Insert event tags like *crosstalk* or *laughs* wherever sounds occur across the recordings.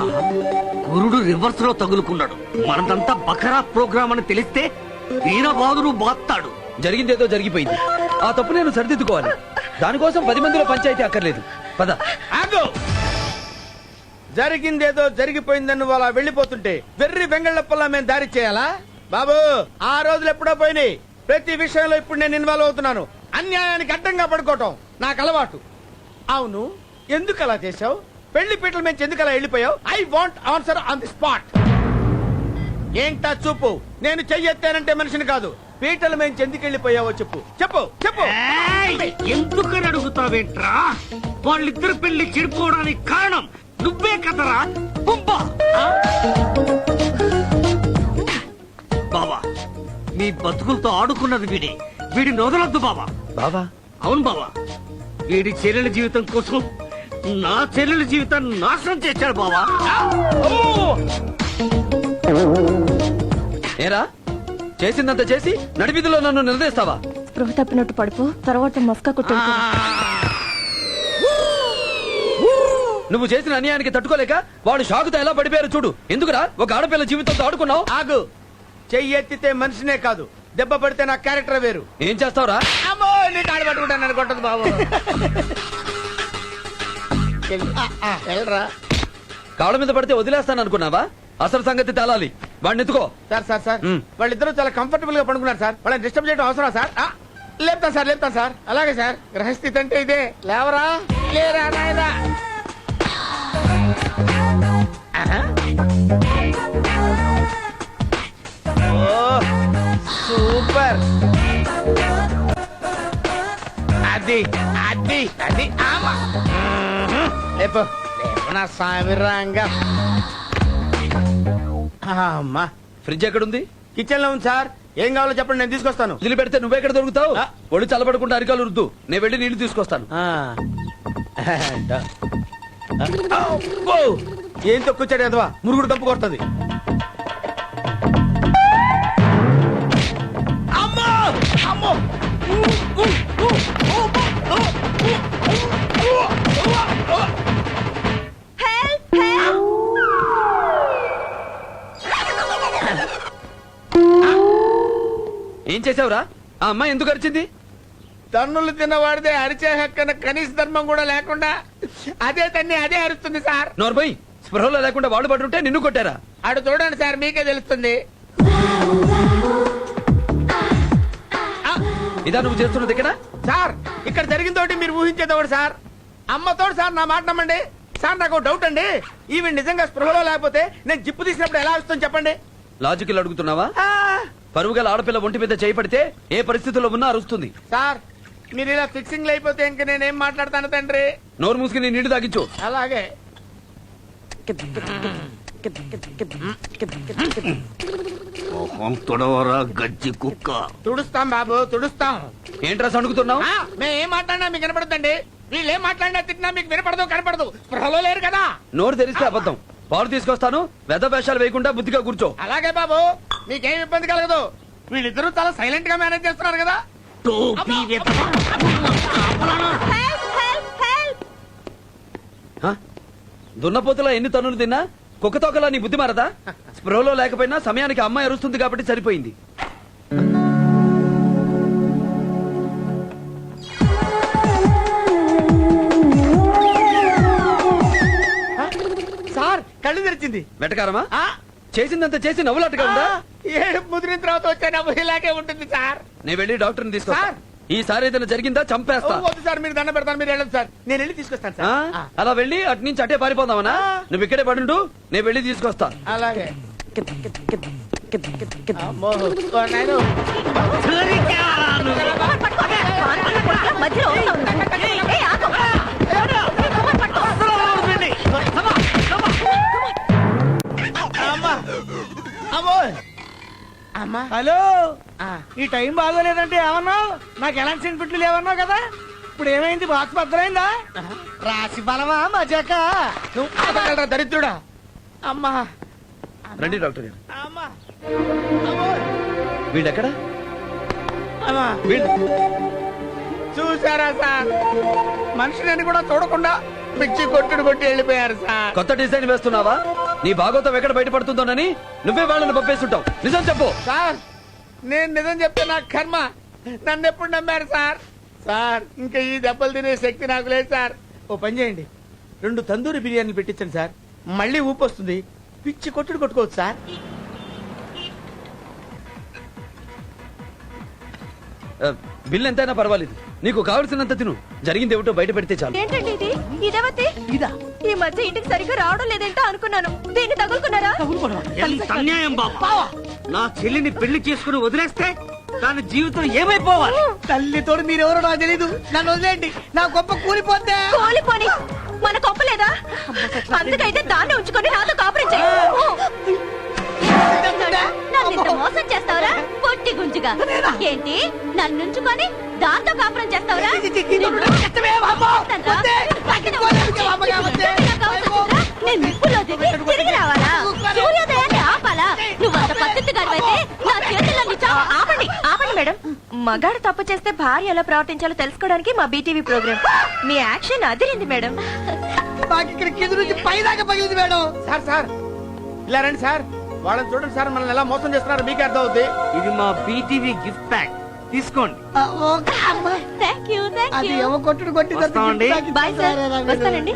గురుడు రివర్స్లో తగులుకున్నాడు. మనదంతా బకరా ప్రోగ్రామ్ అని తెలిస్తే వీరబాదుడు బాత్తాడు. జరిగిందేదో జరిగిపోయింది. ఆ తప్పు నేను సరిదిద్దుకోవాలి. దానికోసం పది మందిలో పంచాయతీ అక్కర్లేదు. పద. ఆగు! జరిగిందేదో జరిగిపోయిందని అలా వెళ్ళిపోతుంటే వెర్రి వెంగళప్పల్లా మేము దారి చేయాలా? బాబు ఆ రోజులు ఎప్పుడో పోయినాయి. ప్రతి విషయంలో ఇప్పుడు నేను ఇన్వాల్వ్ అవుతున్నాను. అన్యాయానికి అడ్డంగా పడుకోవటం నాకు అలవాటు. అవును ఎందుకు అలా చేశావు? పెళ్ళి పీటల ఎందుకు అలా వెళ్ళిపోయావు? I want answer on the spot ఏంటా చూపు? నేను చెయ్యెత్తానంటే మనిషిని కాదు. పీటల మేము ఎందుకు వెళ్ళిపోయావో చెప్పు. చెప్పు చెప్పు! ఎందుకని అడుగుతావేంట్రా? వాళ్ళిద్దరు పెళ్ళి చెడిపోవడానికి కారణం నువ్వే కదరా? బావా మీ బతుకులతో ఆడుకున్నది వీడే. వీడి నొదలొద్దు బావా. బావా? అవును బావా. వీడి చెల్లెల జీవితం కోసం నా చెల్లెల జీవితాన్ని నాశనం చేశాడు బావా. ఏరా? చేసిందంత చేసి నడివిధిలో నన్ను నిలదీస్తావా? స్పృహ తప్పినట్టు పడిపో తర్వాత మస్కా కుట్టు నువ్వు చేసిన అన్యాయానికి తట్టుకోలేక వాడు షాకుతో ఎలా పడిపోయారు చూడు. ఎందుకురా? ఒక ఆడపిల్ల జీవితంతో ఆడుకున్నావు? ఆగు. చెయ్యెత్తితే మనిషినే కాదు. దెబ్బ పడితే నా క్యారెక్టర్ వేరు. ఏం చేస్తావురా? అమ్మో నీ కాడు పట్టుకుంటాను అనుకుంటుంది బాబు. వెళ్ళరా కాళ్ళ మీద పడితే వదిలేస్తాను అనుకున్నావా? అసలు సంగతి తేలాలి. వాడిని ఎత్తుకో. Sir sir sir. వాళ్ళిద్దరూ చాలా కంఫర్టబుల్గా పడుకున్నారు సార్. వాళ్ళని డిస్టర్బ్ చేయడం అవసరం సార్? ఆ, లేపుతాను సార్ లేపుతాను సార్. అలాగే సార్. గ్రహస్థితి అంటే ఇదే. లేవరా? లేరా నాయనా? సూపర్. అది అది అది ఆమా. లేపు లేపు నా సామిరంగా అమ్మా ఫ్రిడ్జ్ ఎక్కడుంది? కిచెన్లో ఉంది సార్. ఏం కావాలో చెప్పండి నేను తీసుకొస్తాను. వదిలిపెడితే నువ్వెక్కడ దొరుకుతావు? ఆ. ఒళ్ళు చల్లబడకుండా అరికాలు రుద్దు. నేను వెళ్ళి నీళ్ళు తీసుకొస్తాను. ఆ. *laughs* ఏం తొక్కుచ్చాడు ఎదవా మురుగుడు కంపు కొడుతుంది. చేసావురా ఆ అమ్మాయి ఎందుకు అరిచింది? తన్నులు తిన్నవాడిదే అరిచే హక్కన కనీస ధర్మం కూడా లేకుండా అదే తన్ని అదే అరుస్తుంది సార్. నోర్బై స్పృహలో లేకుండా వాళ్ళు పడుంటే నిన్ను కొట్టారా? అటు చూడండి సార్ మీకే తెలుస్తుంది. ఇదా నువ్వు చేస్తున్నది ఇక్కడ? సార్ ఇక్కడ జరిగిందోటి మీరు ఊహించేది ఒకటి సార్. అమ్మతోడు సార్ నా మాట నమ్మండి. సార్ నాకు డౌట్ అండి. ఈవిడ నిజంగా స్పృహలో లేకపోతే నేను జిప్పు తీసినప్పుడు ఎలా వస్తుంది చెప్పండి. లాజికల్ అడుగుతున్నావా? ఆ, పరుగుగల ఆడపిల్ల ఒంటి మీద చేయబడితే ఏ పరిస్థితుల్లో ఉన్నా అరుస్తుంది. సార్ మీరు ఇలా ఫిక్సింగ్ అయిపోతే ఇంక నేనేం మాట్లాడతాను తండ్రి? నోరు మూసుకుని నీళ్ళు తాగించు. అలాగే. మొహం తొడవరా గజ్జి కుక్క. తుడుస్తాం బాబు తుడుస్తాం. ఏంట్రా సణుకుతున్నావు? ఆ, మేము ఏం మాట్లాడినా మీకు వినపడదండి. వీళ్ళు మాట్లాడినా తిట్టినా మీకు వినపడదు కనపడదు. స్పృహలో లేరు కదా. నోరు తెరిస్తే అబద్ధం. పాలు తీసుకొస్తాను వెద వేషాలు వేయకుండా బుద్ధిగా కూర్చో. అలాగే బాబు. మీకేం ఇబ్బంది కలగదు. వీళ్ళిద్దరూ చాలా సైలెంట్గా మేనేజ్ చేస్తున్నారు కదా. టోపీ హ? దున్నపోతులా ఎన్ని తన్నులు తిన్నా? కుక్క తోకలా నీ బుద్ధి మారదా? స్పృహలో లేకపోయినా సమయానికి అమ్మాయి అరుస్తుంది కాబట్టి సరిపోయింది. సార్ కళ్ళు తెరిచింది. వెటకారమా? ఆ, చేసిందంత చేసి నవ్వులాటగా ఉందా? ఏడు ముదిరిన తర్వాత వచ్చే నవ్వు ఇలాగే ఉంటుంది సార్. నేను వెళ్ళి డాక్టర్ని తీసుకొస్తా. సార్. ఈసారి ఏదైనా జరిగిందా? చంపేస్తా. వద్దు సార్ మీరు దండ పెడతాను మీరు వెళ్ళదు సార్. నేను వెళ్ళి తీసుకొస్తాను ఆ? సార్ అలా వెళ్ళి అటు నుంచి అటే పారిపోదామనా. నువ్వు ఇక్కడే పడుండు నేను వెళ్ళి తీసుకొస్తా. అలాగే. అమ్మో, ఓ నాయనో. మధ్యలో. అమ్మా. హలో? ఆ, ఈ టైం బాగోలేదంటే ఏమన్నావు నాకు ఎలాంటి సెంటిమెంట్లు లేవన్నావు కదా? ఇప్పుడు ఏమైంది? బాక్స్ బద్దలైందా? రాసి బలమా? మజాక? దరిద్రుడా? అమ్మా. రండి డాక్టర్ గారు. అమ్మా. అమ్మో. వీళ్ళు ఎక్కడ అమ్మా. వీళ్ళు. చూసారా సార్? మనిషిని కూడా చూడకుండా పిచ్చి కొట్టుడు కొట్టి వెళ్ళిపోయారు సార్. కొత్త డిజైన్ వేస్తున్నావా? నీ భాగవతం ఎక్కడ బయటపడుతుందోనని నువ్వే వాళ్ళని పంపేస్తుంటావు. నిజం చెప్పు. సార్ నేను నిజం చెప్తే నా కర్మ. నన్ను ఎప్పుడు నమ్మారు సార్? సార్ ఇంకా ఈ దెబ్బలు తినే శక్తి నాకు లేదు సార్. ఓ పని చేయండి. రెండు తందూరి బిర్యానీలు పెట్టించండి సార్. మళ్ళీ ఊపు వస్తుంది. పిచ్చి కొట్టుడు కొట్టుకోవచ్చు సార్. బిల్ ఎంతైనా పర్వాలేదు. నీకు కావలసినంత తిను. జరిగింది ఏమిటో బయట పెడితే చాలు. ఏంటండి ఇది? ఇదేవతి ఇదా? ఈ మధ్య ఇంటికి సరిగ్గా రావడం లేదేంటో అనుకున్నాను. దీన్ని తగులుకున్నారా? ఎంత అన్యాయం బాబా. నా చెల్లిని పెళ్ళి చేసుకుని వదిలేస్తే దాని జీవితం ఏమైపోవాలి? తల్లితోడు మీరెవరో నాకు తెలీదు. నన్ను వదిలేయండి. నా గొప్ప కూలిపోతే. కోలిపోని. మన కొప్పలేదా అందుకైతే దాన్ని ఉంచుకొని నాతో కాపురం నన్ను ఇంత మోసం చేస్తావరా? పొట్టి గుంజుగా ఏంటి నన్ను ఉంచుకొని దాంతో కాపురం చేస్తావరా నేను నిప్పుల్లో దిగి తిరిగి రావాలా సూర్యోదయాన్ని ఆపాలా నువ్వు అంత పద్ధతి గడివైతే నా చేతుల్లో నీ చావు ఆపండి ఆపండి మేడం మగాడు తప్పు చేస్తే భార్య ఎలా ప్రవర్తించాలో తెలుసుకోవడానికి మా బీటీవీ ప్రోగ్రామ్ మీ యాక్షన్ అదిరింది మేడం మాకు ఇక్కడ కింద నుంచి పై దాకా పగిలింది మేడం సార్ సార్ ఇలా రండి సార్ వాళ్ళని చూడండి సార్ మనల్ని ఎలా మోసం చేస్తున్నారు మీకే అర్థం అవుద్ది ఇది మా బీటీవీ గిఫ్ట్ ప్యాక్ తీసుకోండి. ఆ, ఓకే అమ్మా. థ్యాంక్ యూ థ్యాంక్ అది యూ ఏమో కొట్టుడు కొట్టి వస్తామండి. వస్తానండి.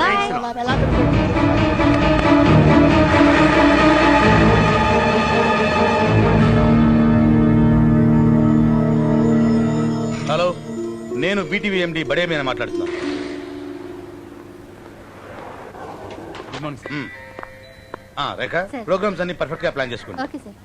హలో నేను బీటీవీ ఎండి బడే మీద మాట్లాడుతున్నాను. మ్మ్. ఆ, రేఖ. ప్రోగ్రామ్స్ అన్ని పర్ఫెక్ట్గా ప్లాన్ చేసుకోండి ఓకే సార్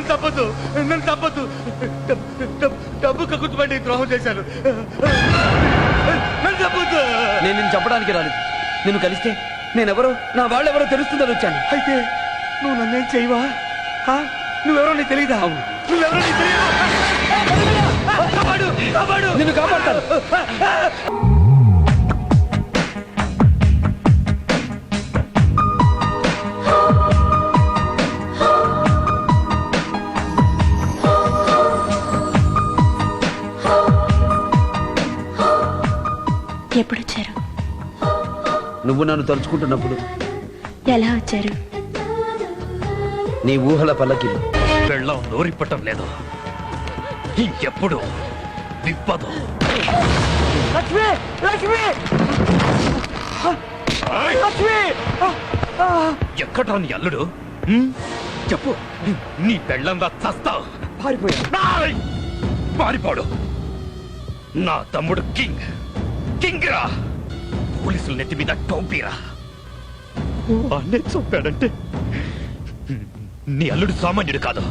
నన్ను తప్పదు నన్ను తప్పదు డబ్బు కక్కుతుపడి ద్రోహం చేశాను నన్ను తప్పదు నేను నిన్ను చంపడానికి రాలేదు నిన్ను కలిస్తే నేనెవరో నా వాళ్ళెవరో తెలుస్తుందని వచ్చాను అయితే నువ్వు నన్నేం చేయవా? నువ్వెవరో నీకు తెలియదా. నువ్వెవరో నీకు తెలియదా నిన్ను కాపాడతాను నువ్వు నన్ను తలుచుకుంటున్నప్పుడు ఎలా వచ్చారు? నీ ఊహల పల్లకి వెళ్ళం నోరిప్పటం లేదు. ఇంకెప్పుడు విప్పదు. లక్ష్మి! లక్ష్మి! లక్ష్మి! ఎక్కడ నీ అల్లుడు? చెప్పు. నీ పెళ్ళంగా చస్తావు. పారిపోయా పారిపోడు. నా తమ్ముడు కింగ్. కింగ్ రా పోలీసుల నెత్తి మీద టోపీరా! వాణ్ణే చంపాడంటే నీ అల్లుడు సామాన్యుడు కాదు.